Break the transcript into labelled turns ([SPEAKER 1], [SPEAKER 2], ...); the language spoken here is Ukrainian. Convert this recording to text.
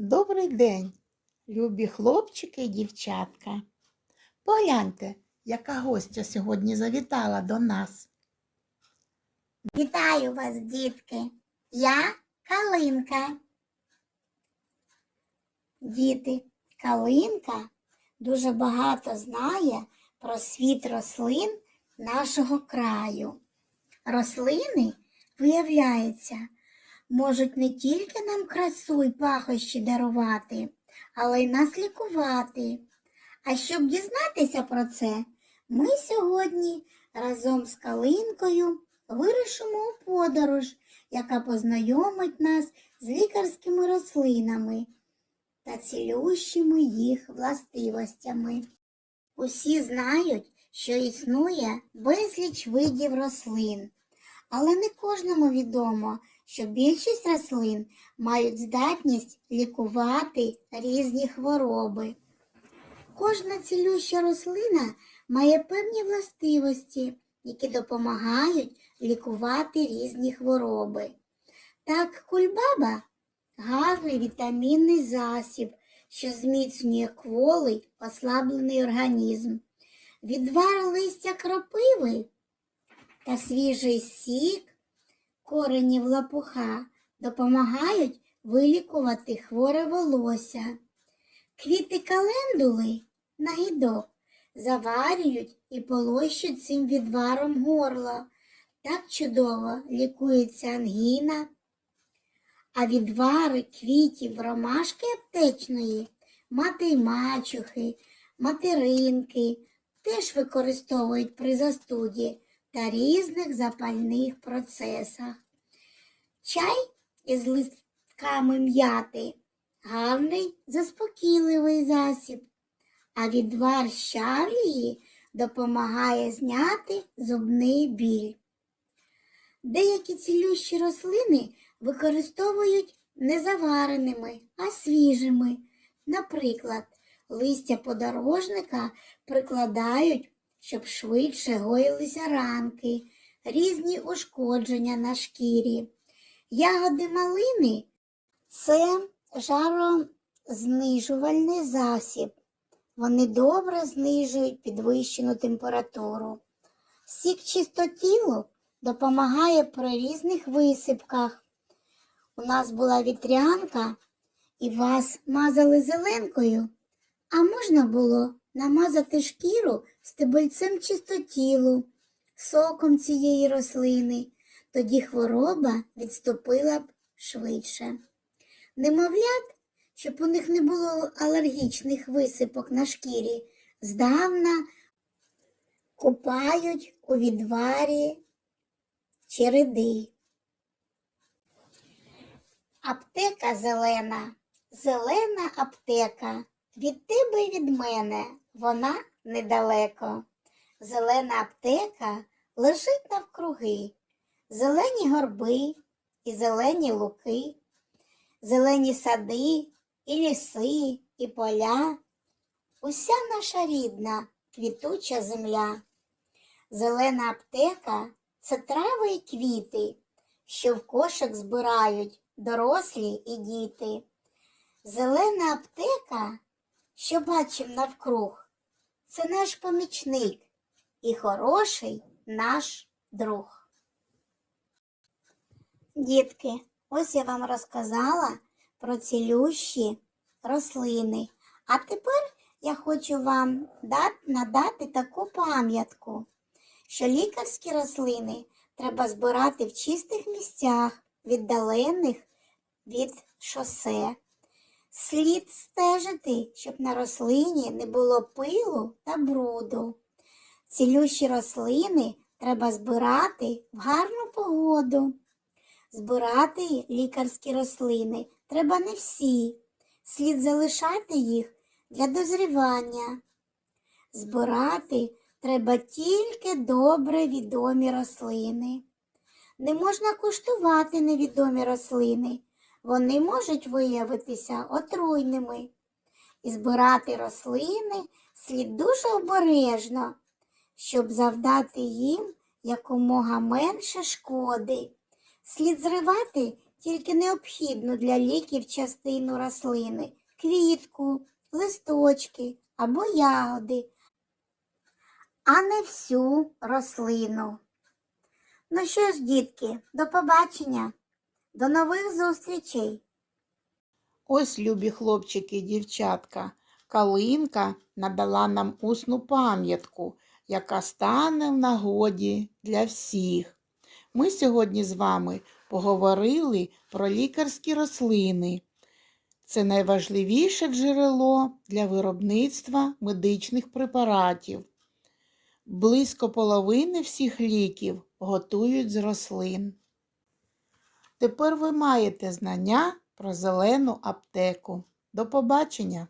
[SPEAKER 1] Добрий день, любі хлопчики і дівчатка. Погляньте, яка гостя сьогодні завітала до нас.
[SPEAKER 2] Вітаю вас, дітки. Я Калинка. Діти, Калинка дуже багато знає про світ рослин нашого краю. Рослини, виявляється, можуть не тільки нам красу й пахощі дарувати, але й нас лікувати. А щоб дізнатися про це, ми сьогодні разом з Калинкою вирушимо у подорож, яка познайомить нас з лікарськими рослинами та цілющими їх властивостями. Усі знають, що існує безліч видів рослин, але не кожному відомо, що більшість рослин мають здатність лікувати різні хвороби. Кожна цілюща рослина має певні властивості, які допомагають лікувати різні хвороби. Так, кульбаба гарний вітамінний засіб, що зміцнює кволий ослаблений організм. Відвар листя кропиви та свіжий сік коренів лопуха допомагають вилікувати хворе волосся. Квіти календули на гідок заварюють і полощуть цим відваром горло. Так чудово лікується ангіна. А відвари квітів ромашки аптечної, мати мачухи, материнки теж використовують при застуді та різних запальних процесах. Чай із листками м'яти гарний заспокійливий засіб, а відвар щавлії допомагає зняти зубний біль. Деякі цілющі рослини використовують не завареними, а свіжими. Наприклад, листя подорожника прикладають, щоб швидше гоїлися ранки, різні ушкодження на шкірі. Ягоди малини це жарознижувальний засіб. Вони добре знижують підвищену температуру. Сік чистотілу допомагає при різних висипках. У нас була вітрянка і вас мазали зеленкою, а можна було намазати шкіру стебельцем чистотілу, соком цієї рослини, тоді хвороба відступила б швидше. Немовлят, щоб у них не було алергічних висипок на шкірі, здавна купають у відварі череди. Аптека зелена, зелена аптека. Від тебе і від мене вона недалеко. Зелена аптека лежить навкруги, зелені горби і зелені луки, зелені сади і ліси, і поля. Уся наша рідна квітуча земля. Зелена аптека це трави і квіти, що в кошик збирають дорослі і діти. Зелена аптека, що бачимо навкруг, це наш помічник і хороший наш друг. Дітки, ось я вам розказала про цілющі рослини. А тепер я хочу вам надати таку пам'ятку, що лікарські рослини треба збирати в чистих місцях, віддалених від шосе. Слід стежити, щоб на рослині не було пилу та бруду. Цілющі рослини треба збирати в гарну погоду. Збирати лікарські рослини треба не всі. Слід залишати їх для дозрівання. Збирати треба тільки добре відомі рослини. Не можна куштувати невідомі рослини. Вони можуть виявитися отруйними. І збирати рослини слід дуже обережно, щоб завдати їм якомога менше шкоди. Слід зривати тільки необхідну для ліків частину рослини, квітку, листочки або ягоди, а не всю рослину. Ну що ж, дітки, до побачення, до нових зустрічей!
[SPEAKER 1] Ось, любі хлопчики і дівчатка, калинка надала нам усну пам'ятку, яка стане в нагоді для всіх. Ми сьогодні з вами поговорили про лікарські рослини. Це найважливіше джерело для виробництва медичних препаратів. Близько половини всіх ліків готують з рослин. Тепер ви маєте знання про зелену аптеку. До побачення!